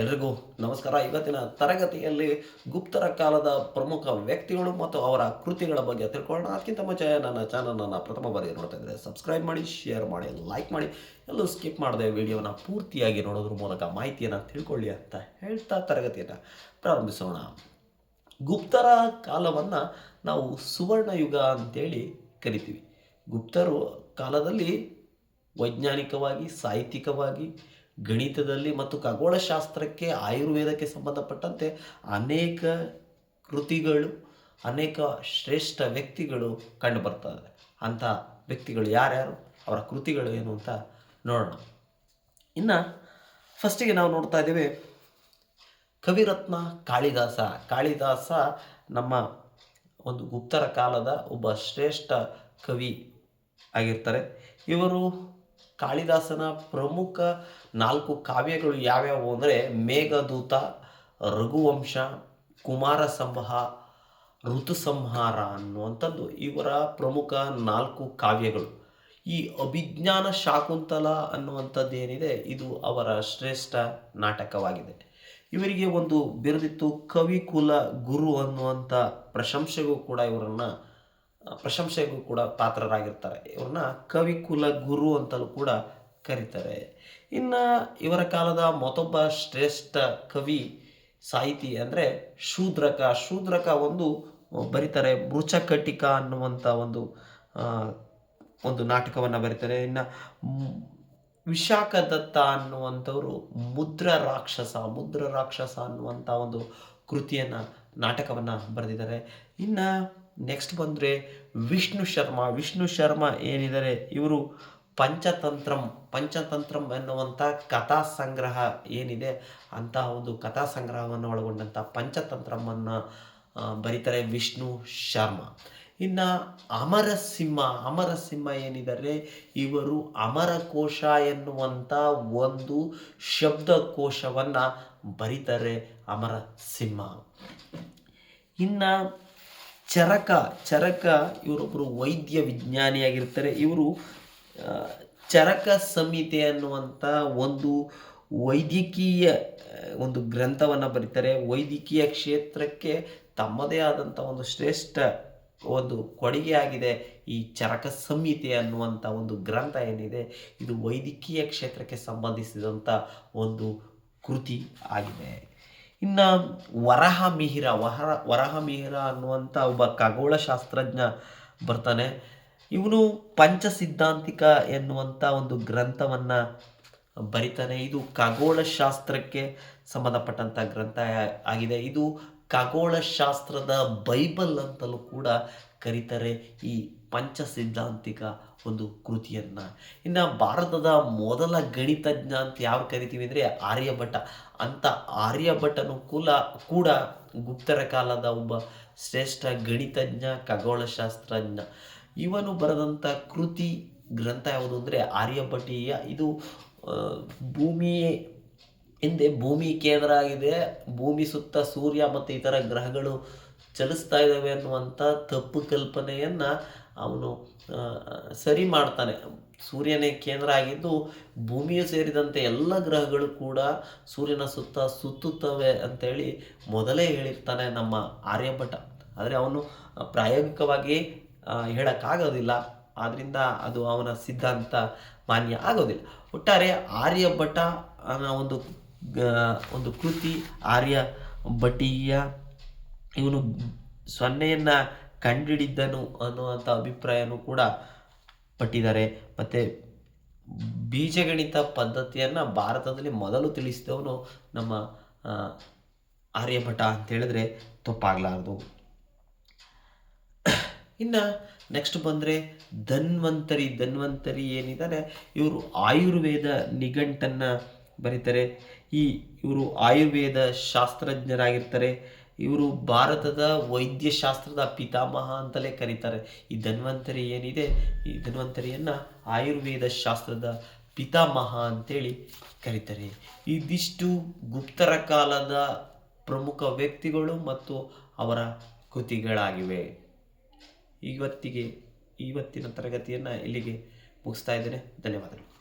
ಎಲ್ರಿಗೂ ನಮಸ್ಕಾರ. ಇವತ್ತಿನ ತರಗತಿಯಲ್ಲಿ ಗುಪ್ತರ ಕಾಲದ ಪ್ರಮುಖ ವ್ಯಕ್ತಿಗಳು ಮತ್ತು ಅವರ ಕೃತಿಗಳ ಬಗ್ಗೆ ತಿಳ್ಕೊಳ್ಳೋಣ. ಅದಕ್ಕಿಂತ ಮುಂಚೆ ನನ್ನ ಚಾನಲನ್ನು ಪ್ರಥಮ ಬಾರಿಗೆ ನೋಡ್ತಾ ಇದ್ದರೆ ಸಬ್ಸ್ಕ್ರೈಬ್ ಮಾಡಿ ಶೇರ್ ಮಾಡಿ ಲೈಕ್ ಮಾಡಿ. ಎಲ್ಲೂ ಸ್ಕಿಪ್ ಮಾಡದೆ ವಿಡಿಯೋನ ಪೂರ್ತಿಯಾಗಿ ನೋಡೋದ್ರ ಮೂಲಕ ಮಾಹಿತಿಯನ್ನು ತಿಳ್ಕೊಳ್ಳಿ ಅಂತ ಹೇಳ್ತಾ ತರಗತಿಯನ್ನು ಪ್ರಾರಂಭಿಸೋಣ. ಗುಪ್ತರ ಕಾಲವನ್ನು ನಾವು ಸುವರ್ಣ ಯುಗ ಅಂತೇಳಿ ಕರಿತೀವಿ. ಗುಪ್ತರು ಕಾಲದಲ್ಲಿ ವೈಜ್ಞಾನಿಕವಾಗಿ, ಸಾಹಿತ್ಯಿಕವಾಗಿ ಗಣಿತದಲ್ಲಿ ಮತ್ತು ಖಗೋಳಶಾಸ್ತ್ರಕ್ಕೆ ಆಯುರ್ವೇದಕ್ಕೆ ಸಂಬಂಧಪಟ್ಟಂತೆ ಅನೇಕ ಕೃತಿಗಳು, ಅನೇಕ ಶ್ರೇಷ್ಠ ವ್ಯಕ್ತಿಗಳು ಕಂಡುಬರ್ತದೆ ಅಂಥ ವ್ಯಕ್ತಿಗಳು ಯಾರ್ಯಾರು? ಅವರ ಕೃತಿಗಳು ಏನು ಅಂತ ನೋಡೋಣ. ಇನ್ನು ಫಸ್ಟಿಗೆ ನಾವು ನೋಡ್ತಾ ಇದ್ದೇವೆ, ಕವಿರತ್ನ ಕಾಳಿದಾಸ. ಕಾಳಿದಾಸ ನಮ್ಮ ಒಂದು ಗುಪ್ತರ ಕಾಲದ ಒಬ್ಬ ಶ್ರೇಷ್ಠ ಕವಿ ಆಗಿರ್ತಾರೆ. ಇವರು ಕಾಳಿದಾಸನ ಪ್ರಮುಖ ನಾಲ್ಕು ಕಾವ್ಯಗಳು ಯಾವ್ಯಾವು ಅಂದರೆ ಮೇಘದೂತ, ರಘುವಂಶ ಕುಮಾರ ಸಂಭ ಋತುಸಂಹಾರ ಅನ್ನುವಂಥದ್ದು. ಇವರ ಪ್ರಮುಖ ನಾಲ್ಕು ಕಾವ್ಯಗಳು. ಈ ಅಭಿಜ್ಞಾನ ಶಾಕುಂತಲ ಅನ್ನುವಂಥದ್ದು ಏನಿದೆ ಇದು ಅವರ ಶ್ರೇಷ್ಠ ನಾಟಕವಾಗಿದೆ. ಇವರಿಗೆ ಒಂದು ಬಿರದಿತ್ತು ಕವಿಕುಲ ಗುರು ಅನ್ನುವಂಥ ಪ್ರಶಂಸೆಗೂ ಕೂಡ ಇವರನ್ನು ಪ್ರಶಂಸೆಗೂ ಕೂಡ ಪಾತ್ರರಾಗಿರ್ತಾರೆ. ಇವ್ರನ್ನ ಕವಿಕುಲ ಗುರು ಅಂತಲೂ ಕೂಡ ಕರೀತಾರೆ. ಇನ್ನು ಇವರ ಕಾಲದ ಮತ್ತೊಬ್ಬ ಶ್ರೇಷ್ಠ ಕವಿ ಸಾಹಿತಿ ಅಂದರೆ ಶೂದ್ರಕ. ಶೂದ್ರಕ ಒಂದು ಬರೀತಾರೆ ಮೃಚಕಟಿಕ ಅನ್ನುವಂಥ ಒಂದು ಒಂದು ನಾಟಕವನ್ನು ಬರೀತಾರೆ. ಇನ್ನು ವಿಶಾಖ ವಿಶಾಖದತ್ತ ಅನ್ನುವಂಥವರು ಮುದ್ರ ರಾಕ್ಷಸ ಮುದ್ರ ರಾಕ್ಷಸ ಅನ್ನುವಂಥ ಒಂದು ಕೃತಿಯನ್ನು, ನಾಟಕವನ್ನು ಬರೆದಿದ್ದಾರೆ. ಇನ್ನು ನೆಕ್ಸ್ಟ್ ಬಂದರೆ ವಿಷ್ಣು ಶರ್ಮಾ. ವಿಷ್ಣು ಶರ್ಮಾ ಏನಿದ್ದಾರೆ? ಇವರು ಪಂಚತಂತ್ರಂ. ಪಂಚತಂತ್ರಂ ಎನ್ನುವಂಥ ಕಥಾ ಸಂಗ್ರಹ ಏನಿದೆ? ಅಂತಹ ಒಂದು ಕಥಾ ಸಂಗ್ರಹವನ್ನು ಒಳಗೊಂಡಂಥ ಪಂಚತಂತ್ರಮನ್ನು ಬರೀತಾರೆ ವಿಷ್ಣು ಶರ್ಮಾ. ಇನ್ನು ಅಮರಸಿಂಹ. ಅಮರಸಿಂಹ ಏನಿದ್ದಾರೆ? ಇವರು ಅಮರಕೋಶ ಎನ್ನುವಂಥ ಒಂದು ಶಬ್ದಕೋಶವನ್ನು ಬರೀತಾರೆ ಅಮರಸಿಂಹ. ಇನ್ನು ಚರಕ ಚರಕ ಇವರೊಬ್ಬರು ವೈದ್ಯ ವಿಜ್ಞಾನಿಯಾಗಿರ್ತಾರೆ. ಇವರು ಚರಕ ಸಂಹಿತೆ ಅನ್ನುವಂಥ ಒಂದು ವೈದ್ಯಕೀಯ, ಒಂದು ಗ್ರಂಥವನ್ನು ಬರೀತಾರೆ. ವೈದ್ಯಕೀಯ ಕ್ಷೇತ್ರಕ್ಕೆ ತಮ್ಮದೇ ಆದಂಥ ಒಂದು ಶ್ರೇಷ್ಠ ಒಂದು ಕೊಡುಗೆ ಆಗಿದೆ ಈ ಚರಕ ಸಂಹಿತೆ ಅನ್ನುವಂಥ ಒಂದು ಗ್ರಂಥ ಏನಿದೆ. ಇದು ವೈದ್ಯಕೀಯ ಕ್ಷೇತ್ರಕ್ಕೆ ಸಂಬಂಧಿಸಿದಂಥ ಒಂದು ಕೃತಿ ಆಗಿದೆ. ಇನ್ನು ವರಹ ಮಿಹಿರ ವಹರ ವರಹ ಮಿಹಿರ ಅನ್ನುವಂಥ ಒಬ್ಬ ಖಗೋಳಶಾಸ್ತ್ರಜ್ಞ ಬರ್ತಾನೆ. ಇವನು ಪಂಚ ಸಿದ್ಧಾಂತಿಕ ಎನ್ನುವಂಥ ಒಂದು ಗ್ರಂಥವನ್ನು ಬರಿತಾನೆ. ಇದು ಖಗೋಳಶಾಸ್ತ್ರಕ್ಕೆ ಸಂಬಂಧಪಟ್ಟಂಥ ಗ್ರಂಥ ಆಗಿದೆ. ಇದು ಖಗೋಳಶಾಸ್ತ್ರದ ಬೈಬಲ್ ಅಂತಲೂ ಕೂಡ ಕರೀತಾರೆ ಈ ಪಂಚಸಿದ್ಧಾಂತಿಕ ಒಂದು ಕೃತಿಯನ್ನು. ಇನ್ನು ಭಾರತದ ಮೊದಲ ಗಣಿತಜ್ಞ ಅಂತ ಯಾರು ಕರಿತೀವಿ ಅಂದರೆ ಆರ್ಯಭಟ. ಅಂಥ ಆರ್ಯಭಟನು ಕುಲ ಕೂಡ ಗುಪ್ತರ ಕಾಲದ ಒಬ್ಬ ಶ್ರೇಷ್ಠ ಗಣಿತಜ್ಞ, ಖಗೋಳಶಾಸ್ತ್ರಜ್ಞ. ಇವನು ಬರೆದಂಥ ಕೃತಿ ಗ್ರಂಥ ಯಾವುದು ಅಂದರೆ ಆರ್ಯಭಟೀಯ ಇದು ಭೂಮಿಯೇ ಹಿಂದೆ ಭೂಮಿ ಕೇಂದ್ರ ಆಗಿದೆ ಭೂಮಿ ಸುತ್ತ ಸೂರ್ಯ ಮತ್ತು ಇತರ ಗ್ರಹಗಳು ಚಲಿಸ್ತಾ ಇದ್ದಾವೆ ಅನ್ನುವಂಥ ತಪ್ಪು ಕಲ್ಪನೆಯನ್ನು ಅವನು ಸರಿ ಮಾಡ್ತಾನೆ. ಸೂರ್ಯನೇ ಕೇಂದ್ರ ಆಗಿದ್ದು ಭೂಮಿಯು ಸೇರಿದಂತೆ ಎಲ್ಲ ಗ್ರಹಗಳು ಕೂಡ ಸೂರ್ಯನ ಸುತ್ತ ಸುತ್ತುತ್ತವೆ ಅಂತೇಳಿ ಮೊದಲೇ ಹೇಳಿರ್ತಾನೆ ನಮ್ಮ ಆರ್ಯಭಟ. ಆದರೆ ಅವನು ಪ್ರಾಯೋಗಿಕವಾಗಿ ಹೇಳೋಕ್ಕಾಗೋದಿಲ್ಲ. ಆದ್ದರಿಂದ ಅದು ಅವನ ಸಿದ್ಧಾಂತ ಮಾನ್ಯ ಆಗೋದಿಲ್ಲ. ಒಟ್ಟಾರೆ ಆರ್ಯಭಟ ಅನ್ನೋ ಒಂದು ಒಂದು ಕೃತಿ, ಆರ್ಯ ಭಟೀಯ ಇವನು ಸೊನ್ನೆಯನ್ನು ಕಂಡಿಡಿದ್ದನು ಅನ್ನುವಂಥ ಅಭಿಪ್ರಾಯನೂ ಕೂಡ ಪಟ್ಟಿದ್ದಾರೆ. ಮತ್ತು ಬೀಜಗಣಿತ ಪದ್ಧತಿಯನ್ನು ಭಾರತದಲ್ಲಿ ಮೊದಲು ತಿಳಿಸಿದವನು ನಮ್ಮ ಆರ್ಯಭಟ ಅಂತ ಹೇಳಿದ್ರೆ ತಪ್ಪಾಗಲಾರದು. ಇನ್ನು ನೆಕ್ಸ್ಟ್ ಬಂದರೆ ಧನ್ವಂತರಿ ಧನ್ವಂತರಿ ಏನಿದ್ದಾರೆ ಇವರು ಆಯುರ್ವೇದ ನಿಘಂಟನ್ನು ಬರೀತಾರೆ. ಈ ಇವರು ಆಯುರ್ವೇದ ಶಾಸ್ತ್ರಜ್ಞರಾಗಿರ್ತಾರೆ. ಇವರು ಭಾರತದ ವೈದ್ಯಶಾಸ್ತ್ರದ ಪಿತಾಮಹ ಅಂತಲೇ ಕರೀತಾರೆ. ಈ ಧನ್ವಂತರಿ ಏನಿದೆ? ಈ ಧನ್ವಂತರಿಯನ್ನು ಆಯುರ್ವೇದ ಶಾಸ್ತ್ರದ ಪಿತಾಮಹ ಅಂತೇಳಿ ಕರೀತಾರೆ. ಇದಿಷ್ಟು ಗುಪ್ತರ ಕಾಲದ ಪ್ರಮುಖ ವ್ಯಕ್ತಿಗಳು ಮತ್ತು ಅವರ ಕೃತಿಗಳಾಗಿವೆ. ಇವತ್ತಿಗೆ ಇವತ್ತಿನ ತರಗತಿಯನ್ನು ಇಲ್ಲಿಗೆ ಮುಗಿಸ್ತಾ ಇದ್ದೇನೆ. ಧನ್ಯವಾದಗಳು.